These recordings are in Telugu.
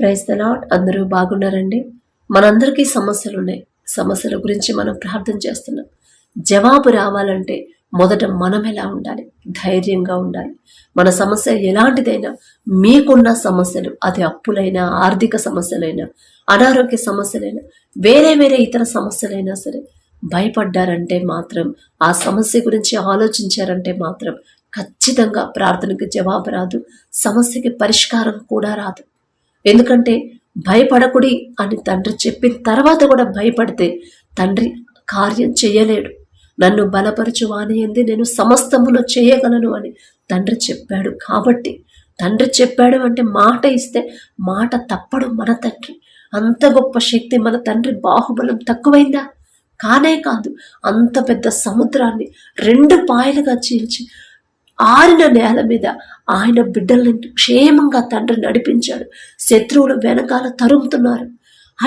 ప్రైజ్ ద లాడ్ అందరూ బాగున్నారండి? మనందరికీ సమస్యలు ఉన్నాయి సమస్యల గురించి మనం ప్రార్థన చేస్తున్నాం. జవాబు రావాలంటే మొదట మనం ఎలా ఉండాలి? ధైర్యంగా ఉండాలి. మన సమస్య ఎలాంటిదైనా మీకున్న సమస్యలు అది అప్పులైనా ఆర్థిక సమస్యలైనా అనారోగ్య సమస్యలైనా వేరే వేరే ఇతర సమస్యలైనా సరే భయపడ్డారంటే మాత్రం ఆ సమస్య గురించి ఆలోచించారంటే మాత్రం ఖచ్చితంగా ప్రార్థనకు జవాబు రాదు. సమస్యకి పరిష్కారం కూడా రాదు. ఎందుకంటే భయపడకుడి అని తండ్రి చెప్పిన తర్వాత కూడా భయపడితే తండ్రి కార్యం చేయలేడు. నన్ను బలపరచు వానియంది నేను సమస్తమును చేయగలను అని తండ్రి చెప్పాడు. కాబట్టి తండ్రి చెప్పాడు అంటే మాట ఇస్తే మాట తప్పడు మన తండ్రి. అంత గొప్ప శక్తి మన తండ్రి బాహుబలం తక్కువైందా? కానే కాదు అంత పెద్ద సముద్రాన్ని రెండు పాయలుగా చీల్చి ఆరిన నేల మీద ఆయన బిడ్డల్ని క్షేమంగా తండ్రి నడిపించాడు. శత్రువులు వెనకాల తరుముతున్నారు.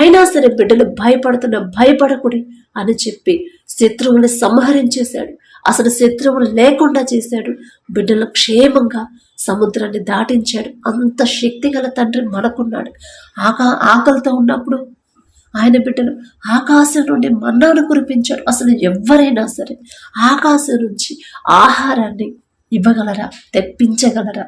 అయినా సరే బిడ్డలు భయపడుతున్న భయపడకుడి అని చెప్పి శత్రువుని సంహరించేశాడు. అసలు శత్రువులు లేకుండా చేశాడు. బిడ్డలు క్షేమంగా సముద్రాన్ని దాటించాడు. అంత శక్తి గల తండ్రి మనకున్నాడు. ఆకా ఆకలితో ఉన్నప్పుడు ఆయన బిడ్డలు ఆకాశం నుండి మన్నాను కురిపించాడు అసలు ఎవరైనా సరే ఆకాశం నుంచి ఆహారాన్ని ఇవ్వగలరా? తెప్పించగలరా?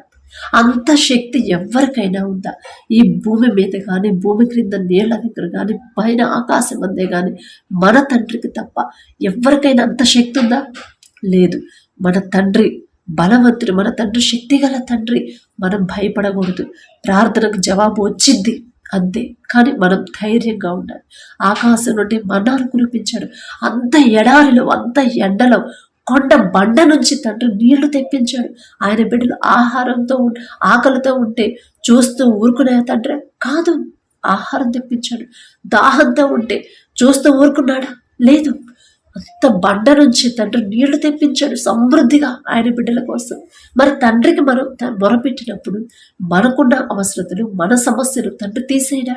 అంత శక్తి ఎవరికైనా ఉందా? ఈ భూమి మీద కానీ భూమి క్రింద నీళ్ళ దగ్గర కానీ పైన ఆకాశం అందే కానీ మన తండ్రికి తప్ప ఎవరికైనా అంత శక్తి ఉందా? లేదు. మన తండ్రి బలవంతుడు మన తండ్రి శక్తిగల తండ్రి. మనం భయపడకూడదు. ప్రార్థనకు జవాబు వచ్చింది అంతే. కానీ మనం ధైర్యంగా ఉండాలి. ఆకాశం నుండి మన్నాను కురిపించాడు. అంత ఎడారిలో అంత ఎండలో కొండ బండ నుంచి తండ్రి నీళ్ళు తెప్పించాడు. ఆయన బిడ్డలు ఆహారంతో ఆకలితో ఉంటే చూస్తూ ఊరుకునే తండ్రి కాదు. ఆహారం తెప్పించాడు. దాహంతో ఉంటే చూస్తూ ఊరుకున్నాడా? లేదు. అంత బండ నుంచి తండ్రి నీళ్ళు తెప్పించాడు సమృద్ధిగా ఆయన బిడ్డల కోసం. మరి తండ్రికి మనం మొరపెట్టినప్పుడు మనకున్న అవసరతలు మన సమస్యలు తండ్రి తీసేయడా?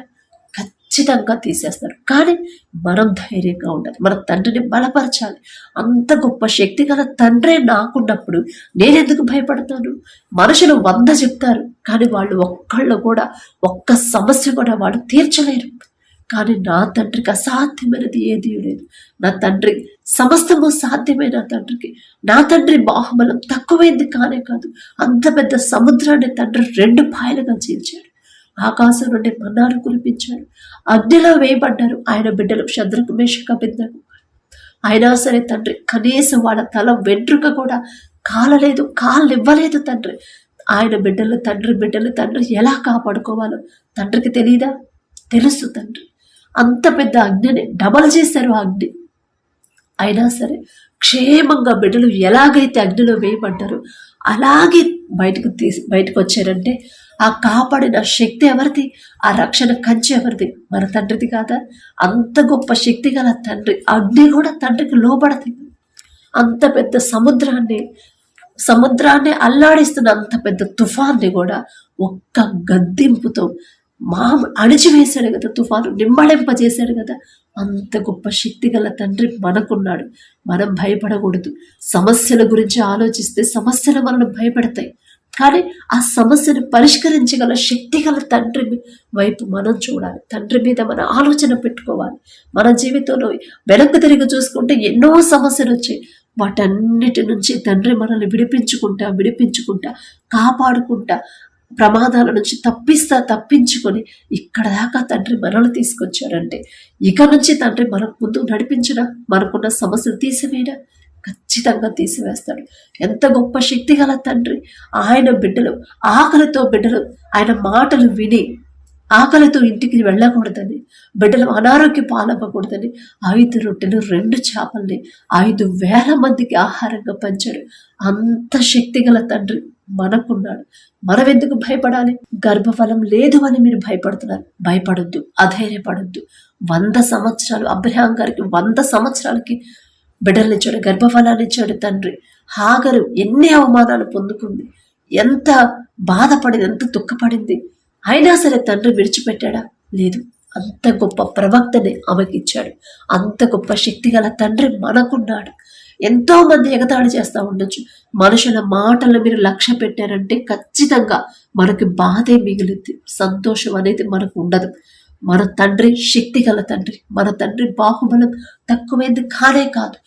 ఖచ్చితంగా తీసేస్తారు. కానీ మనం ధైర్యంగా ఉండాలి. మన తండ్రిని బలపరచాలి. అంత గొప్ప శక్తి గల తండ్రే నాకున్నప్పుడు నేనెందుకు భయపడతాను? మనుషులు వంద చెప్తారు. కానీ వాళ్ళు ఒక్కళ్ళు కూడా ఒక్క సమస్య కూడా వాళ్ళు తీర్చలేరు. కానీ నా తండ్రికి అసాధ్యమైనది ఏదీ లేదు. నా తండ్రి సమస్తము సాధ్యమే నా తండ్రికి. నా తండ్రి బాహుబలం తక్కువైంది కానే కాదు అంత పెద్ద సముద్రాన్ని తండ్రి రెండు పాయలుగా చీల్చాడు. ఆకాశం నుండి మన్నాను కురిపించాడు. అగ్నిలో వేయబడ్డారు. ఆయన బిడ్డలు శత్రుకు మేషక బిడ్డలు అయినా సరే తండ్రి కనీసం వాళ్ళ తల వెంట్రుక కూడా కాలలేదు కాళ్ళు ఇవ్వలేదు తండ్రి. ఆయన బిడ్డలు తండ్రి బిడ్డలు తండ్రి ఎలా కాపాడుకోవాలో తండ్రికి తెలియదా తెలుసు తండ్రి. అంత పెద్ద అగ్నిని డబల్ చేశారు ఆ అగ్ని. అయినా సరే క్షేమంగా బిడ్డలు ఎలాగైతే అగ్నిలో వేయబడ్డారో అలాగే బయటకు తీసి బయటకు వచ్చారంటే ఆ కాపాడిన శక్తి ఎవరిది? ఆ రక్షణ కంచె ఎవరిది? మన తండ్రిది కాదా? అంత గొప్ప శక్తి గల తండ్రి అగ్ని కూడా తండ్రికి లోబడది. అంత పెద్ద సముద్రాన్ని సముద్రాన్ని అల్లాడిస్తున్న అంత పెద్ద తుఫాన్ని కూడా ఒక్క గద్దింపుతో మా అణిచివేశాడు కదా తుఫాను నిమ్మళింపజేశాడు కదా. అంత గొప్ప శక్తి గల తండ్రి మనకున్నాడు. మనం భయపడకూడదు. సమస్యల గురించి ఆలోచిస్తే సమస్యలు మనల్ని భయపెడతాయి. కానీ ఆ సమస్యను పరిష్కరించగల శక్తి గల తండ్రి వైపు మనం చూడాలి. తండ్రి మీద మన ఆలోచన పెట్టుకోవాలి. మన జీవితంలో వెనక్కి తిరిగి చూసుకుంటే ఎన్నో సమస్యలు వచ్చాయి వాటన్నిటి నుంచి తండ్రి మనల్ని విడిపించుకుంటా విడిపించుకుంటా కాపాడుకుంటా ప్రమాదాల నుంచి తప్పిస్తా తప్పించుకొని ఇక్కడ దాకా తండ్రి మనల్ని తీసుకొచ్చారంటే ఇక నుంచి తండ్రి మన ముందు నడిపించడా మనకున్న సమస్యలు తీసివేయడా ఖచ్చితంగా తీసివేస్తాడు. ఎంత గొప్ప శక్తి గల తండ్రి. ఆయన బిడ్డలు ఆకలితో బిడ్డలు ఆయన మాటలు విని ఆకలితో ఇంటికి వెళ్ళకూడదని బిడ్డలు అనారోగ్య పాలవ్వకూడదని ఐదు రొట్టెలు రెండు చేపల్ని ఐదు వేల మందికి ఆహారంగా పంచాడు. అంత శక్తి గల తండ్రి మనకున్నాడు. మనం ఎందుకు భయపడాలి? గర్భఫలం లేదు అని మీరు భయపడుతున్నారు. భయపడొద్దు అధైర్యపడొద్దు. వంద సంవత్సరాలు అబ్రహాం గారికి వంద సంవత్సరాలకి బిడ్డల్ని ఇచ్చాడు గర్భఫలాన్ని ఇచ్చాడు తండ్రి. హాగరు ఎన్ని అవమానాలు పొందుకుంది. ఎంత బాధపడింది ఎంత దుఃఖపడింది. అయినా సరే తండ్రి విడిచిపెట్టాడా? లేదు. అంత గొప్ప ప్రవక్తని ఆమెకి ఇచ్చాడు. అంత గొప్ప శక్తి గల తండ్రి మనకున్నాడు. ఎంతో మంది ఎగతాళి చేస్తూ ఉండొచ్చు. మనుషుల మాటలు మీరు లక్ష్య పెట్టారంటే ఖచ్చితంగా మనకి బాధే మిగిలింది. సంతోషం అనేది మనకు ఉండదు. మన తండ్రి శక్తి గల తండ్రి మన తండ్రి బాహుబలం తక్కువైంది కానే కాదు.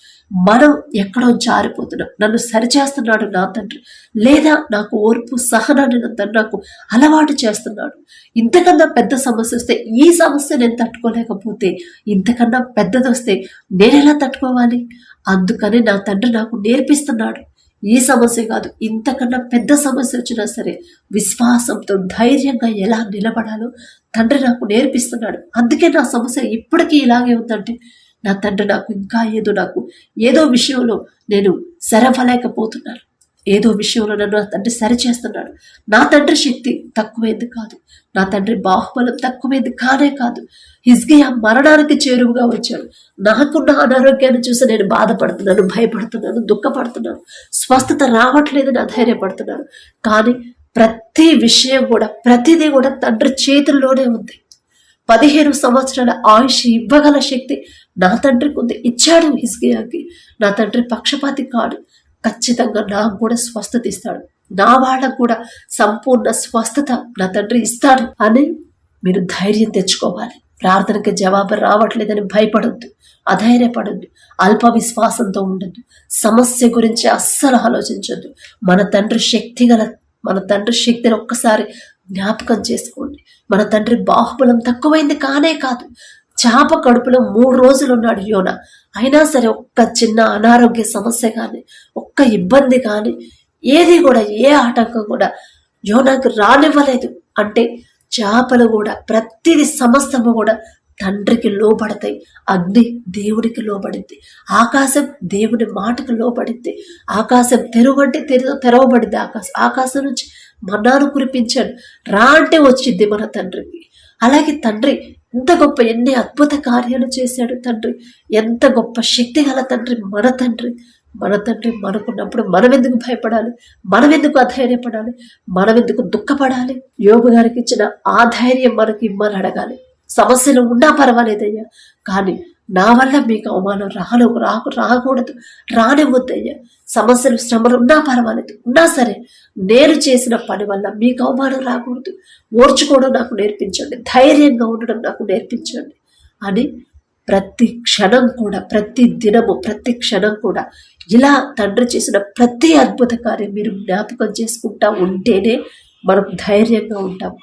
మనం ఎక్కడో జారిపోతున్నాం. నన్ను సరిచేస్తున్నాడు నా తండ్రి. లేదా నాకు ఓర్పు సహనాన్ని నా తండ్రి నాకు అలవాటు చేస్తున్నాడు. ఇంతకన్నా పెద్ద సమస్య వస్తే ఈ సమస్య నేను తట్టుకోలేకపోతే ఇంతకన్నా పెద్దది వస్తే నేను ఎలా తట్టుకోవాలి? అందుకని నా తండ్రి నాకు నేర్పిస్తున్నాడు. ఈ సమస్య కాదు. ఇంతకన్నా పెద్ద సమస్య వచ్చినా సరే విశ్వాసంతో ధైర్యంగా ఎలా నిలబడాలో తండ్రి నాకు నేర్పిస్తున్నాడు. అందుకే నా సమస్య ఇప్పటికీ ఇలాగే ఉందంటే నా తండ్రి నాకు ఇంకా ఏదో నాకు ఏదో విషయంలో నేను సరఫలేకపోతున్నాను ఏదో విషయంలో నన్ను నా తండ్రి సరిచేస్తున్నాడు నా తండ్రి శక్తి తక్కువైంది కాదు. నా తండ్రి బాహుబలం తక్కువైంది కానే కాదు. హిజ్గియా మరణానికి చేరువుగా వచ్చాడు. నాకున్న అనారోగ్యాన్ని చూసి నేను బాధపడుతున్నాను భయపడుతున్నాను దుఃఖపడుతున్నాను. స్వస్థత రావట్లేదని అధైర్యపడుతున్నాను. కానీ ప్రతి విషయం కూడా ప్రతిదీ కూడా తండ్రి చేతుల్లోనే ఉంది. పదిహేను సంవత్సరాల ఆయుష్ ఇవ్వగల శక్తి నా తండ్రికి ఉంది. ఇచ్చాడు హిస్గియాకి నా తండ్రి పక్షపాతి కాడు. ఖచ్చితంగా నాకు కూడా స్వస్థత ఇస్తాడు. నా వాళ్ళకు కూడా సంపూర్ణ స్వస్థత నా తండ్రి ఇస్తాడు అని మీరు ధైర్యం తెచ్చుకోవాలి. ప్రార్థనకి జవాబు రావట్లేదని భయపడొద్దు అధైర్యపడొద్దు అల్ప విశ్వాసంతో ఉండొద్దు సమస్య గురించి అస్సలు ఆలోచించొద్దు. మన తండ్రి శక్తి గల మన తండ్రి శక్తిని ఒక్కసారి జ్ఞాపకం చేసుకోండి. మన తండ్రి బాహుబలం తక్కువైంది కానే కాదు చాప కడుపులో మూడు రోజులు ఉన్నాడు యోన. అయినా సరే ఒక్క చిన్న అనారోగ్య సమస్య కానీ ఒక్క ఇబ్బంది కానీ ఏది కూడా ఏ ఆటంకం కూడా యోనాకు రానివ్వలేదు. అంటే చేపలు కూడా ప్రతిది సమస్తము కూడా తండ్రికి లోబడతాయి. అగ్ని దేవుడికి లోబడింది. ఆకాశం దేవుని మాటకు లోబడింది. ఆకాశం తెరువంటే తెరు తెరవబడింది. ఆకాశం ఆకాశం నుంచి మన్నాను కురిపించాడు. రా అంటే వచ్చింది మన తండ్రికి. అలాగే తండ్రి ఎంత గొప్ప ఎన్ని అద్భుత కార్యాలు చేశాడు తండ్రి. ఎంత గొప్ప శక్తి గల తండ్రి మన తండ్రి. మన తండ్రి మనకున్నప్పుడు మనం ఎందుకు భయపడాలి? మనం ఎందుకు అధైర్యపడాలి? మనం ఎందుకు దుఃఖపడాలి? యోగు గారికి ఇచ్చిన ఆ ధైర్యం మనకి ఇమ్మని అడగాలి. సమస్యలు ఉన్నా పర్వాలేదయ్యా. కానీ నా వల్ల మీకు అవమానం రాను రాకు రాకూడదు రానివ్వద్దయ్యా సమస్యలు శ్రమలు ఉన్నా పర్వాలేదు. ఉన్నా సరే నేను చేసిన పని వల్ల మీకు అవమానం రాకూడదు. ఓర్చుకోవడం నాకు నేర్పించండి. ధైర్యంగా ఉండడం నాకు నేర్పించండి. అని ప్రతి క్షణం కూడా ప్రతి దినము ప్రతి క్షణం కూడా ఇలా తండ్రి చేసిన ప్రతి అద్భుత కార్యం మీరు జ్ఞాపకం చేసుకుంటా ఉంటేనే మనం ధైర్యంగా ఉంటాం